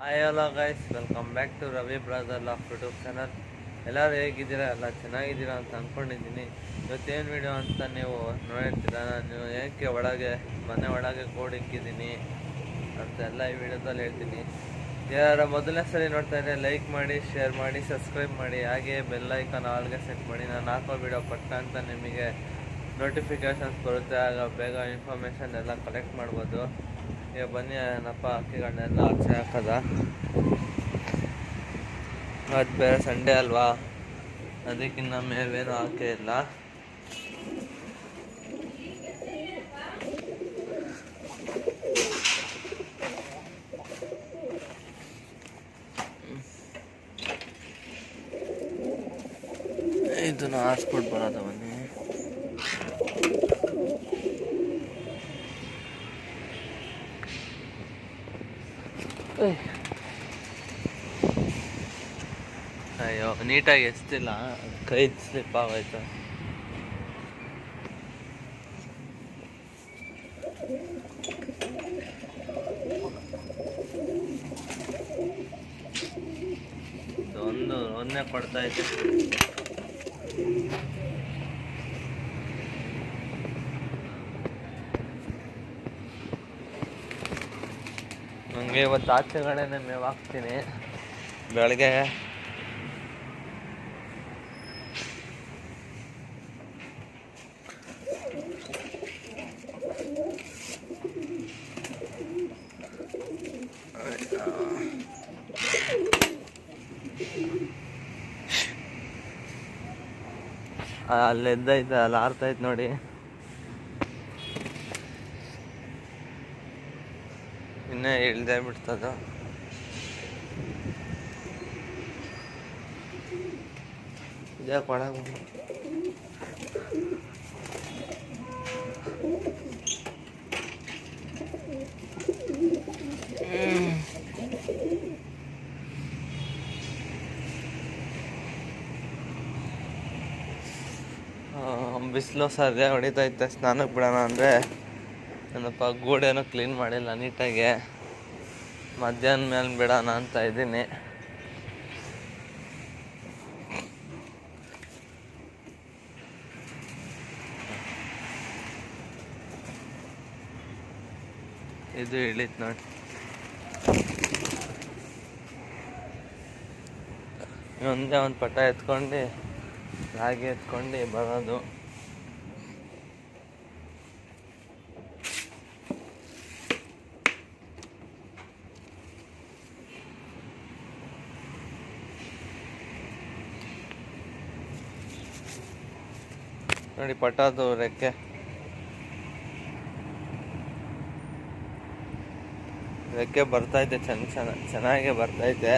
Hi hello guys welcome back to Ravi brother laugh YouTube channel ಎಲ್ಲರೂ ಹೇಗಿದ್ದೀರಾ? ಎಲ್ಲ ಚೆನ್ನಾಗಿದ್ದೀರಾ ಅಂತ ಅಂದ್ಕೊಂಡಿದ್ದೀನಿ ಇವತ್ತೇನು ವಿಡಿಯೋ ಅಂತ ನೀವು ನೋಡಿರ್ತೀರ? ನಾನು ಏಕೆ ಒಳಗೆ, ಮನೆ ಒಳಗೆ ಕೋಡ್ ಇಕ್ಕಿದ್ದೀನಿ ಅಂತೆಲ್ಲ ಈ ವಿಡಿಯೋದಲ್ಲಿ ಹೇಳ್ತೀನಿ. ಯಾರ ಮೊದಲನೇ ಸರಿ ನೋಡ್ತಾ ಇದ್ದರೆ ಲೈಕ್ ಮಾಡಿ ಶೇರ್ ಮಾಡಿ ಸಬ್ಸ್ಕ್ರೈಬ್ ಮಾಡಿ. ಹಾಗೆ ಬೆಲ್ ಐಕಾನ್ ಆಲ್ಗೆ ಸೆಟ್ ಮಾಡಿ. ನಾನು ಹಾಕೋ ವಿಡಿಯೋ ಪಟ್ಟ ಅಂತ ನಿಮಗೆ ನೋಟಿಫಿಕೇಶನ್ಸ್ ಬರುತ್ತೆ. ಆಗ ಬೇಗ ಇನ್ಫಾರ್ಮೇಷನ್ ಎಲ್ಲ ಕಲೆಕ್ಟ್ ಮಾಡ್ಬೋದು. ಈಗ ಬನ್ನಿ, ಏನಪ್ಪ ಅಕ್ಕಿಗಳನ್ನೆಲ್ಲ ಆಚೆ ಹಾಕದ. ಅದು ಬೇರೆ ಸಂಡೇ ಅಲ್ವಾ? ಅದಕ್ಕಿನ್ನ ಮೇವೇನು ಹಾಕೇ ಇಲ್ಲ. ಇದನ್ನು ಹಾಸ್ಬಿಟ್ಟು ಬರೋದ ಬನ್ನಿ. ಅಯ್ಯೋ ನೀಟಾಗಿ ಎಸ್ತಿಲ್ಲ. ಕೈ ಸ್ಲಿಪ್ ಆಗೋಯ್ತು. ಒಂದು ಒಂದೇ ಕೊಡ್ತಾ ಇದ್ದೆ ನನಗೆ ಇವತ್ತು ಆಚೆಗಡೆನೆ ಮೇವು ಹಾಕ್ತೀನಿ. ಬೆಳಗ್ಗೆ ಅಲ್ಲಿ ಎದ್ದೈತೆ ಅಲ್ಲಿ ಆರ್ತೈತೆ ನೋಡಿ. ಇನ್ನೇ ಇಳ್ದೇ ಬಿಡ್ತದ? ಇದ್ಯಾಕೆ ಒಳಗೆ ಬಿಸಿಲು ಸರಿಯಾಗಿ ಹೊಡಿತೈತೆ. ಸ್ನಾನಕ್ಕೆ ಬಿಡೋಣ ಅಂದರೆ. ಏನಪ್ಪ ಏನೋ ಕ್ಲೀನ್ ಮಾಡಿಲ್ಲ, ನೀಟಾಗಿ. ಮಧ್ಯಾಹ್ನ ಮೇಲೆ ಬಿಡೋಣ ಅಂತ ಇದ್ದೀನಿ. ಇದು ಇಳಿತ್ ನೋಡಿ. ಒಂದೇ ಒಂದು ಪಟ ಎತ್ಕೊಂಡು, ರಾಗಿ ಎತ್ಕೊಂಡು ಬರೋದು. ನೋಡಿ ಪಟಾದು ರೆಕ್ಕೆ. ರೆಕ್ಕೆ ಬರ್ತೈತೆ ಚೆನ್ನ ಚೆನ್ನ ಚೆನ್ನಾಗೆ ಬರ್ತೈತೆ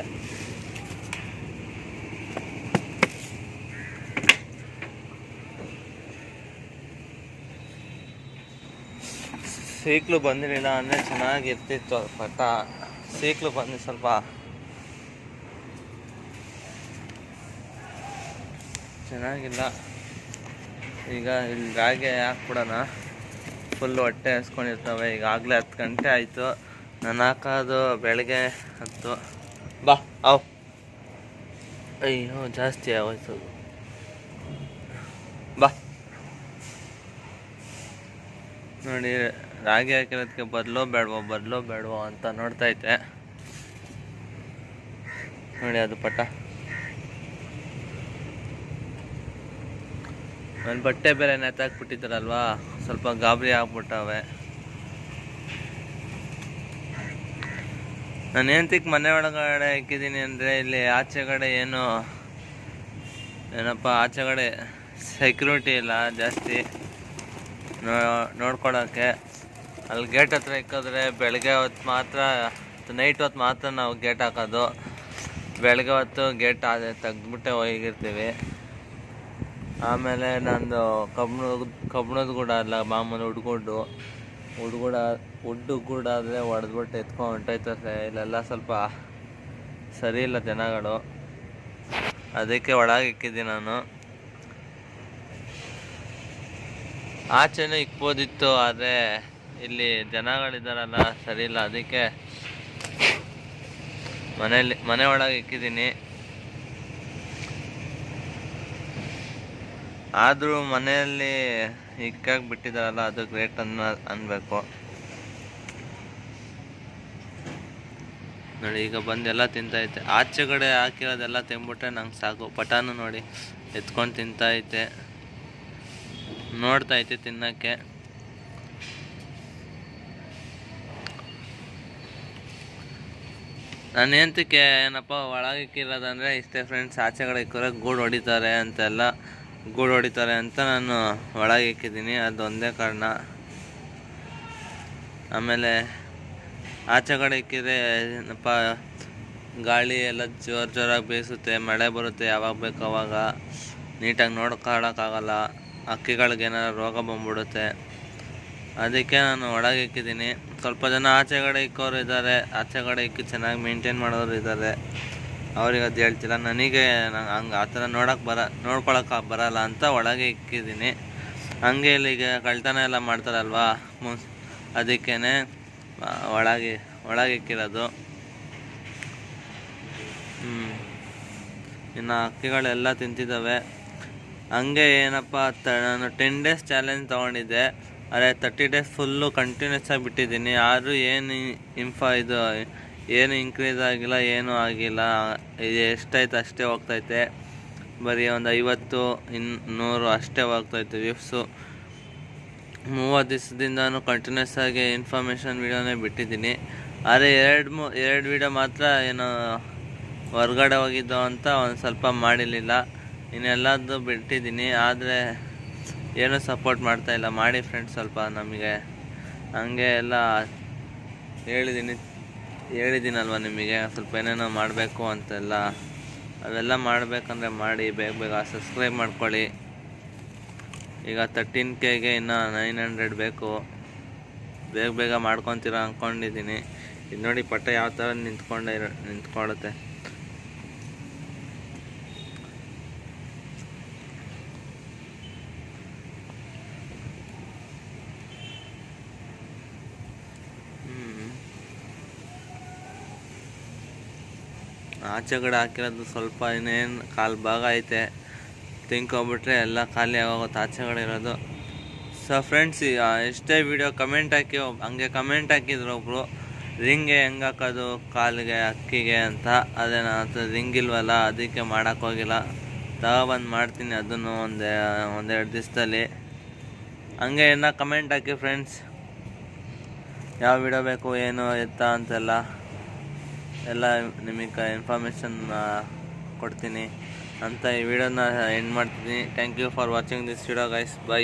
ಸೀಕ್ಲು ಬಂದಿರಲಿಲ್ಲ ಅಂದರೆ ಚೆನ್ನಾಗಿರ್ತಿತ್ತು ಪಟ. ಸೀಕ್ಲು ಬಂದು ಸ್ವಲ್ಪ. ಚೆನ್ನಾಗಿಲ್ಲ. ಈಗ ಇಲ್ಲಿ ರಾಗಿ ಹಾಕ್ಬಿಡೋಣ. ಫುಲ್ ಹೊಟ್ಟೆ ಹಸ್ಕೊಂಡಿರ್ತವೆ. ಈಗಾಗಲೇ ಹತ್ತು ಗಂಟೆ ಆಯಿತು. ನಾನು ಹಾಕೋದು ಬೆಳಗ್ಗೆ ಹತ್ತು. ಬಾ ಅವು ಅಯ್ಯೋ, ಜಾಸ್ತಿ ಆಗೋಯ್ತು ಬಾ. ನೋಡಿ, ರಾಗಿ ಹಾಕಿರೋದಕ್ಕೆ ಬದಲೋ ಬೇಡವೋ ಬದಲೋ ಬೇಡವೋ ಅಂತ ನೋಡ್ತಾ ಇದ್ದೆ. ನೋಡಿ ಅದು ಪಟ. ನನ್ನ ಬಟ್ಟೆ ಬೇರೆ ನೆತ್ತಾಕ್ಬಿಟ್ಟಿದ್ದಾರಲ್ವಾ? ಸ್ವಲ್ಪ ಗಾಬರಿ ಆಗ್ಬಿಟ್ಟವೆ ನಾನು ಏಂತಕ್ಕೆ ಮನೆ ಒಳಗಡೆ ಇಕ್ಕಿದ್ದೀನಿ ಅಂದರೆ ಇಲ್ಲಿ ಆಚೆಗಡೆ ಏನು ಏನಪ್ಪ ಆಚೆಗಡೆ ಸೆಕ್ಯೂರಿಟಿ ಇಲ್ಲ ಜಾಸ್ತಿ ನೋಡ್ಕೊಳಕ್ಕೆ. ಅಲ್ಲಿ ಗೇಟ್ ಹತ್ರ ಇಕ್ಕಿದ್ರೆ ಬೆಳಗ್ಗೆ ಹೊತ್ತು ಮಾತ್ರ ನೈಟ್ ಹೊತ್ತು ಮಾತ್ರ ನಾವು ಗೇಟ್ ಹಾಕೋದು. ಬೆಳಗ್ಗೆ ಹೊತ್ತು ಗೇಟ್ ತೆಗೆದ್ಬಿಟ್ಟೆ ಹೋಗಿರ್ತೀವಿ. ಆಮೇಲೆ ನಂದು ಕಬ್ಬಿಣದ ಕಬ್ಬಣದ ಕೂಡ ಅಲ್ಲ, ಮಾಮೂಲಿ ಉಡ್ಕೊಂಡು ಹುಡ್ಗುಡ ಉಡ್ಡು ಕೂಡ ಆದರೆ ಹೊಡೆದ್ಬಿಟ್ಟು ಎತ್ಕೊಂಡು ಹೊಂಟೋಯ್ತದೆ ಇಲ್ಲೆಲ್ಲ ಸ್ವಲ್ಪ ಸರಿ ಇಲ್ಲ ಜನಗಳು. ಅದಕ್ಕೆ ಒಳಗೆ ನಾನು. ಆಚೆನೂ ಇಕ್ಬೋದಿತ್ತು, ಆದರೆ ಇಲ್ಲಿ ಜನಗಳಿದ್ದಾರಲ್ಲ ಸರಿ ಇಲ್ಲ, ಅದಕ್ಕೆ ಮನೇಲಿ ಮನೆ ಒಳಗೆ ಇಕ್ಕಿದ್ದೀನಿ. ಆದರೂ ಮನೆಯಲ್ಲಿ ಇಕ್ಕಾಗಿ ಬಿಟ್ಟಿದಾರಲ್ಲ ಅದು ಗ್ರೇಟ್ ಅನ್ನ ಅನ್ಬೇಕು. ನೋಡಿ, ಈಗ ಬಂದು ಎಲ್ಲ ತಿಂತೈತೆ. ಆಚೆ ಕಡೆ ಹಾಕಿರೋದೆಲ್ಲ ತಿಂದ್ಬಿಟ್ರೆ ನಂಗೆ ಸಾಕು. ಪಟಾನು ನೋಡಿ, ಎತ್ಕೊಂಡು ತಿಂತೈತೆ. ನೋಡ್ತಾ ಐತೆ ತಿನ್ನಕ್ಕೆ. ನಾನು ಏಂತಕ್ಕೆ ಏನಪ್ಪ ಒಳಗಿಕ್ಕಿರೋದಂದರೆ ಇಷ್ಟೇ ಫ್ರೆಂಡ್ಸ್ ಆಚೆ ಕಡೆ ಇಕ್ಕೋರೆ ಗೂಡು ಹೊಡಿತಾರೆ ಅಂತೆಲ್ಲ. ಗೂಡು ಹೊಡಿತಾರೆ ಅಂತ ನಾನು ಒಳಗೆ ಇಕ್ಕಿದ್ದೀನಿ. ಅದೊಂದೇ ಕಾರಣ. ಆಮೇಲೆ ಆಚೆ ಕಡೆ ಇಕ್ಕಿದ್ರೆ ಏನಪ್ಪ, ಗಾಳಿ ಎಲ್ಲ ಜೋರು ಜೋರಾಗಿ ಬೀಸುತ್ತೆ, ಮಳೆ ಬರುತ್ತೆ, ಯಾವಾಗ ಬೇಕು ಅವಾಗ. ನೀಟಾಗಿ ನೋಡ್ಕೊಳಕ್ಕಾಗಲ್ಲ ಹಕ್ಕಿಗಳಿಗೆ ಏನಾದ್ರು ರೋಗ ಬಂದ್ಬಿಡುತ್ತೆ. ಅದಕ್ಕೆ ನಾನು ಒಳಗೆ ಇಕ್ಕಿದ್ದೀನಿ. ಸ್ವಲ್ಪ ಜನ ಆಚೆ ಕಡೆ ಇಕ್ಕೋರು ಇದ್ದಾರೆ. ಆಚೆ ಕಡೆ ಇಕ್ಕಿ ಚೆನ್ನಾಗಿ ಮೇಂಟೈನ್ ಮಾಡೋರು ಇದ್ದಾರೆ. ಅವ್ರಿಗೆ ಅದು ಹೇಳ್ತಿಲ್ಲ. ನನಗೆ ನಂಗೆ ಹಂಗೆ ಆ ಥರ ನೋಡೋಕೆ ಬರ ನೋಡ್ಕೊಳಕ್ಕೆ ಬರಲ್ಲ ಅಂತ ಒಳಗೆ ಇಕ್ಕಿದ್ದೀನಿ. ಹಂಗೆ ಈಗ ಕಳ್ತನ ಎಲ್ಲ ಮಾಡ್ತಾರಲ್ವಾ? ಮುನ್ಸ್ ಅದಕ್ಕೇ ಒಳಗೆ ಒಳಗೆ ಇಕ್ಕಿರೋದು. ಹ್ಞೂ ಇನ್ನು ಹಕ್ಕಿಗಳೆಲ್ಲ ತಿಂತಿದ್ದಾವೆ. ಹಂಗೆ ಏನಪ್ಪ ತ ನಾನು ಟೆನ್ ಡೇಸ್ ಚಾಲೆಂಜ್ ತೊಗೊಂಡಿದ್ದೆ. ಆದರೆ ತರ್ಟಿ ಡೇಸ್ ಫುಲ್ಲು ಕಂಟಿನ್ಯೂಸ್ ಆಗಿ ಬಿಟ್ಟಿದ್ದೀನಿ. ಆದರೂ ಏನು ಇಂಫಾ ಇದು ಏನು ಇನ್ಕ್ರೀಸ್ ಆಗಿಲ್ಲ, ಏನೂ ಆಗಿಲ್ಲ. ಇದು ಎಷ್ಟೈತೆ ಅಷ್ಟೇ ಹೋಗ್ತೈತೆ. ಬರೀ ಒಂದು ಐವತ್ತು ಇನ್ ನೂರು ಅಷ್ಟೇ ಹೋಗ್ತೈತೆ ವಿಫ್ಸು ಮೂವತ್ತು ದಿವಸದಿಂದನೂ ಕಂಟಿನ್ಯೂಸ್ ಆಗಿ ಇನ್ಫಾರ್ಮೇಷನ್ ವೀಡಿಯೋನೇ ಬಿಟ್ಟಿದ್ದೀನಿ. ಆದರೆ ಎರಡು ಮೂ, ಎರಡು ವೀಡಿಯೋ ಮಾತ್ರ ಏನು ಹೊರಗಡೆ ಹೋಗಿದ್ದು ಅಂತ ಒಂದು ಸ್ವಲ್ಪ ಮಾಡಿರಲಿಲ್ಲ. ಇನ್ನೆಲ್ಲದ್ದು ಬಿಟ್ಟಿದ್ದೀನಿ. ಆದರೆ ಏನೂ ಸಪೋರ್ಟ್ ಮಾಡ್ತಾಯಿಲ್ಲ ಮಾಡಿ ಫ್ರೆಂಡ್ಸ್ ಸ್ವಲ್ಪ ನಮಗೆ. ಹಂಗೆ ಎಲ್ಲ ಹೇಳಿದ್ದೀನಿ. ಹೇಳಿದ್ದೀನಲ್ವ ನಿಮಗೆ? ಸ್ವಲ್ಪ ಏನೇನೋ ಮಾಡಬೇಕು ಅಂತೆಲ್ಲ. ಅವೆಲ್ಲ ಮಾಡಬೇಕಂದ್ರೆ ಮಾಡಿ, ಬೇಗ ಬೇಗ ಸಬ್ಸ್ಕ್ರೈಬ್ ಮಾಡ್ಕೊಳ್ಳಿ. ಈಗ ತರ್ಟೀನ್ ಕೆಗೆ ಇನ್ನು ನೈನ್ ಹಂಡ್ರೆಡ್ ಬೇಕು. ಬೇಗ ಬೇಗ ಮಾಡ್ಕೊತೀರ ಅಂದ್ಕೊಂಡಿದ್ದೀನಿ ಇದು ನೋಡಿ ಪಟ್ಟ ಯಾವ ಥರ ನಿಂತ್ಕೊಂಡೆ ಇರ ನಿಂತ್ಕೊಳ್ಳುತ್ತೆ. ಆಚೆ ಕಡೆ ಹಾಕಿರೋದು ಸ್ವಲ್ಪ ಇನ್ನೇನು ಕಾಲು ಭಾಗ ಐತೆ. ತಿನ್ಕೊಬಿಟ್ರೆ ಎಲ್ಲ ಖಾಲಿ ಆಗೋಗುತ್ತೆ ಆಚೆ ಕಡೆ ಇರೋದು ಸೊ ಫ್ರೆಂಡ್ಸ್ ಎಷ್ಟೇ ವಿಡಿಯೋ ಕಮೆಂಟ್ ಹಾಕಿ, ಹಂಗೆ ಕಮೆಂಟ್ ಹಾಕಿದ್ರು ಒಬ್ಬರು ರಿಂಗೆ ಹೆಂಗೆ ಹಾಕೋದು? ಕಾಲಿಗೆ ಅಕ್ಕಿಗೆ ಅಂತ. ಅದೇ ರಿಂಗ್ ಇಲ್ವಲ್ಲ, ಅದಕ್ಕೆ ಮಾಡೋಕ್ಕೆ ಹೋಗಿಲ್ಲ. ತಗೊಬಂದು ಮಾಡ್ತೀನಿ ಅದನ್ನು ಒಂದೇ, ಒಂದೆರಡು ದಿವಸದಲ್ಲಿ. ಹಂಗೆ ಏನೋ ಕಮೆಂಟ್ ಹಾಕಿ ಫ್ರೆಂಡ್ಸ್ ಯಾವ ವಿಡಿಯೋ ಬೇಕು, ಏನು, ಎತ್ತ ಅಂತೆಲ್ಲ. ಎಲ್ಲ ನಿಮಗೆ ಇನ್ಫಾರ್ಮೇಷನ್ ಕೊಡ್ತೀನಿ. ಅಂತ ಈ ವಿಡಿಯೋನ ಎಂಡ್ ಮಾಡ್ತೀನಿ. Thank you for watching this video guys bye